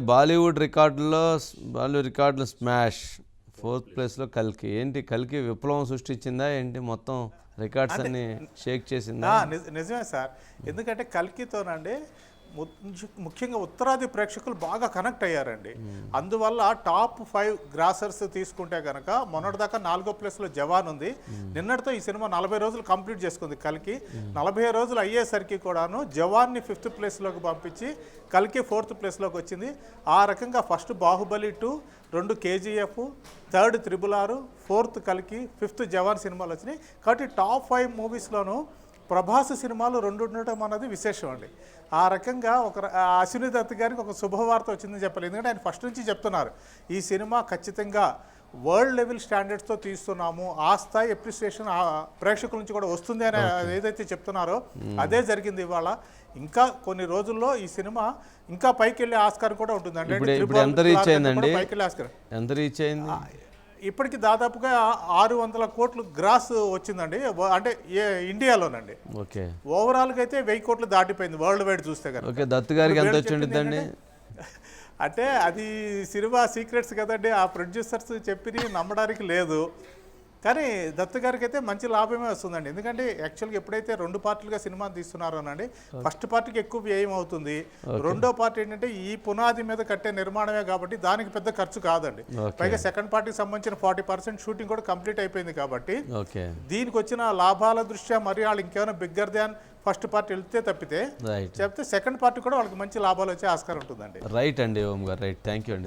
బాలీవుడ్ రికార్డుల్లో బాలీవుడ్ రికార్డులు smash. Fourth ప్లేస్లో కల్కి. ఏంటి కల్కి విప్లవం సృష్టించిందా? ఏంటి మొత్తం రికార్డ్స్ అన్ని షేక్ చేసిందా? నిజమే సార్. ఎందుకంటే కల్కితోనండి ముఖ్యంగా ఉత్తరాది ప్రేక్షకులు బాగా కనెక్ట్ అయ్యారండి. అందువల్ల టాప్ ఫైవ్ గ్రాసర్స్ తీసుకుంటే కనుక మొన్నటిదాకా నాలుగో ప్లేస్లో జవాన్ ఉంది. నిన్నటితో ఈ సినిమా నలభై రోజులు కంప్లీట్ చేసుకుంది కలికి. నలభై రోజులు అయ్యేసరికి కూడాను జవాన్ని ఫిఫ్త్ ప్లేస్లోకి పంపించి కలికి ఫోర్త్ ప్లేస్లోకి వచ్చింది. ఆ రకంగా ఫస్ట్ బాహుబలి టూ రెండు కేజీఎఫ్ థర్డ్ త్రిబుల్ ఆరు ఫోర్త్ కలికి ఫిఫ్త్ జవాన్ సినిమాలు వచ్చినాయి. కాబట్టి టాప్ ఫైవ్ మూవీస్లోనూ ప్రభాస్ సినిమాలు రెండు ఉండటం అన్నది విశేషం అండి. ఆ రకంగా ఒక అశ్విని దత్ గారికి ఒక శుభవార్త వచ్చిందని చెప్పాలి. ఎందుకంటే ఆయన ఫస్ట్ నుంచి చెప్తున్నారు ఈ సినిమా ఖచ్చితంగా వరల్డ్ లెవెల్ స్టాండర్డ్స్తో తీస్తున్నాము ఆ స్థాయి అప్రిసియేషన్ ఆ ప్రేక్షకుల నుంచి కూడా వస్తుంది అని ఏదైతే చెప్తున్నారో అదే జరిగింది ఇవాళ. ఇంకా కొన్ని రోజుల్లో ఈ సినిమా ఇంకా పైకి వెళ్ళే ఆస్కారం కూడా ఉంటుంది అంటే పైకి వెళ్ళే ఆస్కారం. ఎంత రీచ్ అయింది? ఇప్పటికి దాదాపుగా ఆరు వందల కోట్లు గ్రాస్ వచ్చిందండి. అంటే ఇండియాలోనండి. ఓకే. ఓవరాల్గా అయితే వెయ్యి కోట్లు దాటిపోయింది వరల్డ్ వైడ్ చూస్తే కనుక ఓకే దత్ గారికి ఎంత వీళ్ళు వచ్చి ఉంటుందండి చెప్పింది అంటే అది సినిమా సీక్రెట్స్ కదండి ఆ ప్రొడ్యూసర్స్ చెప్పి నమ్మడానికి లేదు. కానీ దత్త గారికి అయితే మంచి లాభమే వస్తుందండి. ఎందుకంటే యాక్చువల్గా ఎప్పుడైతే రెండు పార్టీలుగా సినిమా తీస్తున్నారో అనండి ఫస్ట్ పార్టీకి ఎక్కువ వ్యయం అవుతుంది. రెండో పార్టీ ఏంటంటే ఈ పునాది మీద కట్టే నిర్మాణమే కాబట్టి దానికి పెద్ద ఖర్చు కాదండి. పైగా సెకండ్ పార్టీకి సంబంధించిన ఫార్టీ పర్సెంట్ షూటింగ్ కూడా కంప్లీట్ అయిపోయింది కాబట్టి దీనికి వచ్చిన లాభాల దృష్ట్యా మరి వాళ్ళు ఇంకేమైనా బిగ్గర్ దాన్ ఫస్ట్ పార్టీ వెళ్తే తప్పితే చెప్తే సెకండ్ పార్టీ కూడా వాళ్ళకి మంచి లాభాలు వచ్చే ఆస్కారం ఉంటుందండి. రైట్ అండి ఓం గారు రైట్. థ్యాంక్ యూ అండి.